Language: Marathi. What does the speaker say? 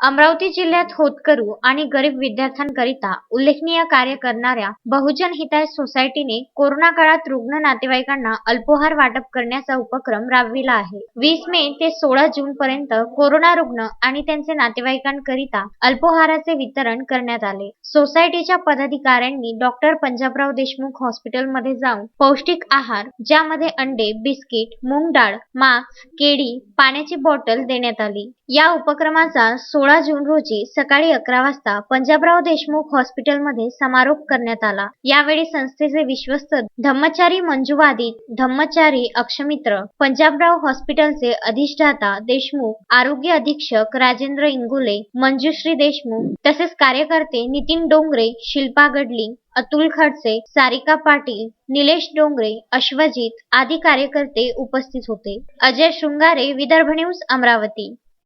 अमरावती जिल्ह्यात होतकरू आणि गरीब विद्यार्थ्यांकरिता उल्लेखनीय कार्य करणाऱ्या बहुजन हिताय सोसायटीने कोरोना काळात रुग्ण नातेवाईकांना अल्पोहार वाटप करण्याचा उपक्रम राबविला आहे. वीस मे ते सोळा जून पर्यंत कोरोना रुग्ण आणि त्यांचे नातेवाईकांकरिता अल्पोहाराचे वितरण करण्यात आले. सोसायटीच्या पदाधिकाऱ्यांनी डॉक्टर पंजाबराव देशमुख हॉस्पिटलमध्ये जाऊन पौष्टिक आहार ज्यामध्ये अंडे बिस्किट मूग डाळ मास्क केळी पाण्याची बॉटल देण्यात आली. या उपक्रमाचा सोळा जून रोजी सकाळी अकरा वाजता पंजाबराव देशमुख हॉस्पिटलमध्ये समारोप करण्यात आला. यावेळी संस्थेचे विश्वस्त धम्मचारी मंजुवादी धम्मचारी अक्षमित्र पंजाबराव हॉस्पिटलचे अधिष्ठाता देशमुख आरोग्य अधीक्षक राजेंद्र इंगुले मंजुश्री देशमुख तसेच कार्यकर्ते नितीन डोंगरे शिल्पा गडलिंग अतुल खडसे सारिका पाटील निलेश डोंगरे अश्वजित आदी कार्यकर्ते उपस्थित होते. अजय शृंगारे विदर्भ न्यूज अमरावती.